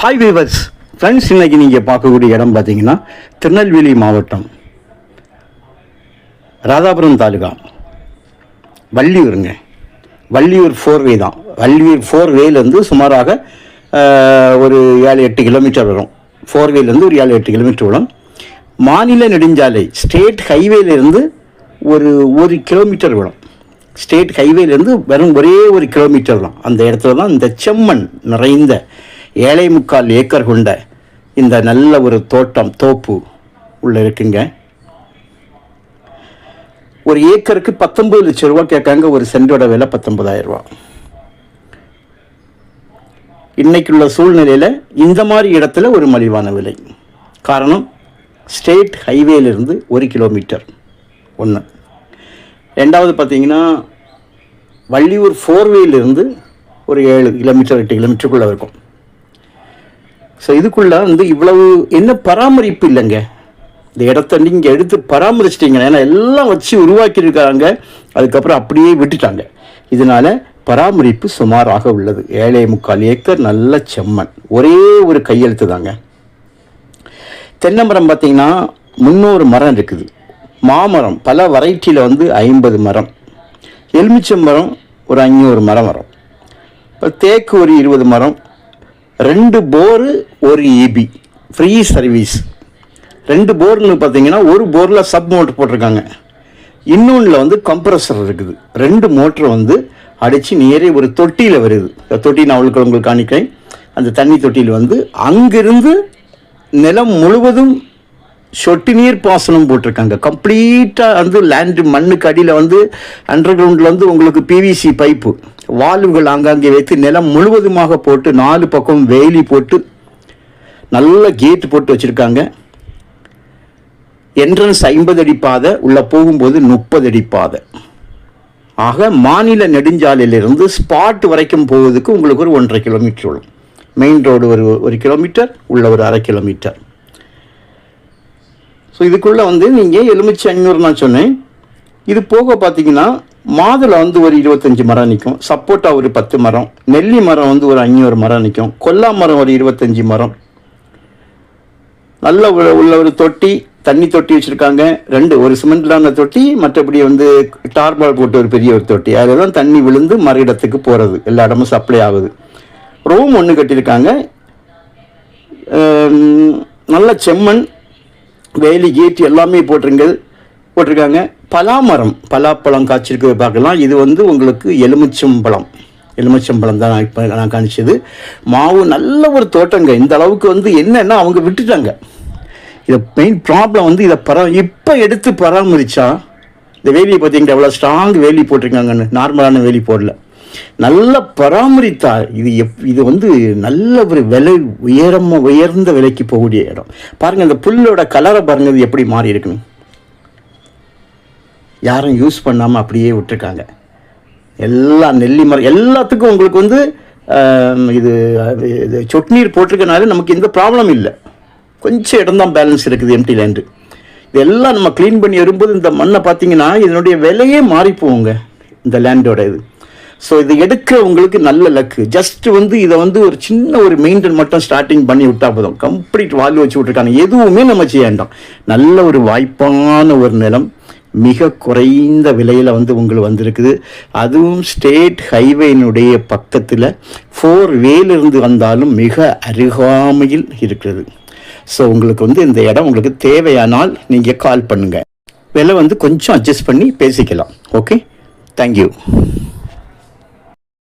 Hi viewers friends இன்னைக்கு நீங்கள் பார்க்கக்கூடிய இடம் பார்த்தீங்கன்னா திருநெல்வேலி மாவட்டம் ராதாபுரம் தாலுகா. வள்ளியூருங்க. வள்ளியூர் ஃபோர்வே தான். வள்ளியூர் ஃபோர்வேலேருந்து சுமாராக ஒரு ஏழு எட்டு கிலோமீட்டர் வரும். ஃபோர்வேலேருந்து ஒரு ஏழு எட்டு கிலோமீட்டர் வரும். மாநில நெடுஞ்சாலை ஸ்டேட் ஹைவேலேருந்து ஒரு ஒரு கிலோமீட்டர் வரும். ஸ்டேட் ஹைவேலேருந்து வெறும் ஒரே ஒரு கிலோமீட்டர் தான். அந்த இடத்துல தான் இந்த செம்மண் நிறைந்த ஏழை முக்கால் ஏக்கர் கொண்ட இந்த நல்ல ஒரு தோட்டம் தோப்பு உள்ள இருக்குங்க. ஒரு ஏக்கருக்கு பத்தொன்பது லட்சம் ரூபா கேட்காங்க ஒரு சென்டோட விலை பத்தொன்பதாயிரம் ரூபா. இன்னைக்குள்ள சூழ்நிலையில் இந்த மாதிரி இடத்துல ஒரு மலிவான விலை. காரணம் ஸ்டேட் ஹைவேலிருந்து ஒரு கிலோமீட்டர் ஒன்று ரெண்டாவது பார்த்தீங்கன்னா வள்ளியூர் ஃபோர்வேலிருந்து ஒரு ஏழு கிலோமீட்டர் எட்டு கிலோமீட்டருக்குள்ளே இருக்கும். ஸோ இதுக்குள்ளே வந்து இவ்வளவு என்ன பராமரிப்பு இல்லைங்க? இந்த இடத்த நீங்கள் எடுத்து பராமரிச்சிட்டிங்க. ஏன்னா எல்லாம் வச்சு உருவாக்கியிருக்காங்க. அதுக்கப்புறம் அப்படியே விட்டுட்டாங்க. இதனால் பராமரிப்பு சுமாராக உள்ளது. ஏழை முக்கால் ஏக்கர் நல்ல செம்மண். ஒரே ஒரு கையெழுத்து தாங்க. தென்னை மரம் பார்த்திங்கன்னா முந்நூறு மரம் இருக்குது. மாமரம் பல வெரைட்டியில் வந்து ஐம்பது மரம். எலுமிச்சம் மரம் ஒரு அஞ்சூறு மரம் வரும். இப்போ தேக்கு ஒரு இருபது மரம். ரெண்டு போரு ஒரு இபி ஃப்ரீ சர்வீஸ் ரெண்டு போர்னு பார்த்தீங்கன்னா ஒரு போரில் சப் மோட்ரு போட்டிருக்காங்க. இன்னொன்றில் வந்து கம்ப்ரஸர் இருக்குது. ரெண்டு மோட்ரு வந்து அடித்து நேரே ஒரு தொட்டியில் வருது. தொட்டி நான் அவளுக்கு உங்களுக்கு காணிக்கிறேன். அந்த தண்ணி தொட்டியில் வந்து அங்கிருந்து நிலம் முழுவதும் சொட்டு நீர் பாசனம் போட்டிருக்காங்க. கம்ப்ளீட்டாக வந்து லேண்டு மண்ணுக்கு அடியில் வந்து அண்டர் கிரவுண்டில் வந்து உங்களுக்கு பிவிசி பைப்பு வால்வுகள் ஆங்காங்கே வைத்து நிலம் முழுவதுமாக போட்டு நாலு பக்கம் வேலி போட்டு நல்ல கேட் போட்டு வச்சுருக்காங்க. என்ட்ரன்ஸ் ஐம்பது அடி பாதை உள்ளே போகும்போது முப்பது அடி பாதை. ஆக மாநில நெடுஞ்சாலையிலிருந்து ஸ்பாட் வரைக்கும் போவதுக்கு உங்களுக்கு ஒரு ஒன்றரை கிலோமீட்டர் வரும் மெயின் ரோடு ஒரு ஒரு கிலோமீட்டர் உள்ள ஒரு அரை கிலோமீட்டர் ஸோ இதுக்குள்ளே வந்து நீங்கள் எலுமிச்சை ஐநூறு நான் சொன்னேன். இது போக பார்த்தீங்கன்னா மாதுளை வந்து ஒரு இருபத்தஞ்சி மரம் நிற்கும் சப்போட்டா ஒரு பத்து மரம். நெல்லி மரம் வந்து ஒரு ஐநூறு மரம் நிற்கும் கொல்லா மரம் ஒரு இருபத்தஞ்சி மரம். நல்ல உள்ள உள்ள ஒரு தொட்டி தண்ணி தொட்டி வச்சுருக்காங்க. ரெண்டு ஒரு சிமெண்ட்லான தொட்டி மற்றபடி வந்து டார்பால் போட்டு ஒரு பெரிய ஒரு தொட்டி. அதில் தான் தண்ணி விழுந்து மறு இடத்துக்கு போகிறது எல்லா இடமும் சப்ளை ஆகுது. ரூம் ஒன்று கட்டியிருக்காங்க. நல்ல செம்மண் வேலி கேட் எல்லாமே போட்டிருங்கள் போட்டிருக்காங்க. பலாமரம் பலாப்பழம் காய்ச்சிருக்கு பார்க்கலாம். இது வந்து உங்களுக்கு எலுமிச்சம்பழம். எலுமிச்சம்பழம் தான் நான் இப்போ நான் காணிச்சது மாவு நல்ல ஒரு தோட்டங்க. இந்த அளவுக்கு வந்து என்னென்னா அவங்க விட்டுட்டாங்க. இதை மெயின் ப்ராப்ளம் வந்து இதை பரா இப்போ எடுத்து பராமரித்தா இந்த வேலியை பார்த்தீங்கன்னா எவ்வளோ ஸ்ட்ராங் வேலி போட்டிருக்காங்கன்னு நார்மலான வேலி போடல. நல்லா பராமரித்தால் இது எப் இது வந்து நல்ல ஒரு விலை உயரமாக உயர்ந்த விலைக்கு போகக்கூடிய இடம். பாருங்க இந்த புல்லோட கலரை பாருங்கள் இது எப்படி மாறி இருக்குன்னு. யாரும் யூஸ் பண்ணாமல் அப்படியே விட்டுருக்காங்க. எல்லா நெல்லி மரம் எல்லாத்துக்கும் உங்களுக்கு வந்து இது அது இது சொட்டுநீர் போட்டிருக்கனால நமக்கு எந்த ப்ராப்ளம் இல்லை. கொஞ்சம் இடம் தான் பேலன்ஸ் இருக்குது எம்டி லேண்டு இதெல்லாம் நம்ம க்ளீன் பண்ணி வரும்போது இந்த மண்ணை பார்த்தீங்கன்னா இதனுடைய விலையே மாறி போகுங்க இந்த லேண்டோட இது. ஸோ இது எடுக்கிற உங்களுக்கு நல்ல லக்கு ஜஸ்ட் வந்து இதை வந்து ஒரு சின்ன ஒரு மெயின்டைன் மட்டும் ஸ்டார்டிங் பண்ணி விட்டா போதும். கம்ப்ளீட் வால்யூ வச்சு விட்டுருக்காங்க. எதுவுமே நம்ம செய்ய வேண்டாம். நல்ல ஒரு வாய்ப்பான ஒரு நிலம் மிக குறைந்த விலையில் வந்து உங்களுக்கு வந்திருக்குது. அதுவும் ஸ்டேட் ஹைவேனுடைய பக்கத்தில் ஃபோர் வேலிருந்து வந்தாலும் மிக அருகாமையில் இருக்கிறது. ஸோ உங்களுக்கு வந்து இந்த இடம் உங்களுக்கு தேவையானால் நீங்கள் கால் பண்ணுங்கள் விலை வந்து கொஞ்சம் அட்ஜஸ்ட் பண்ணி பேசிக்கலாம். Okay thank you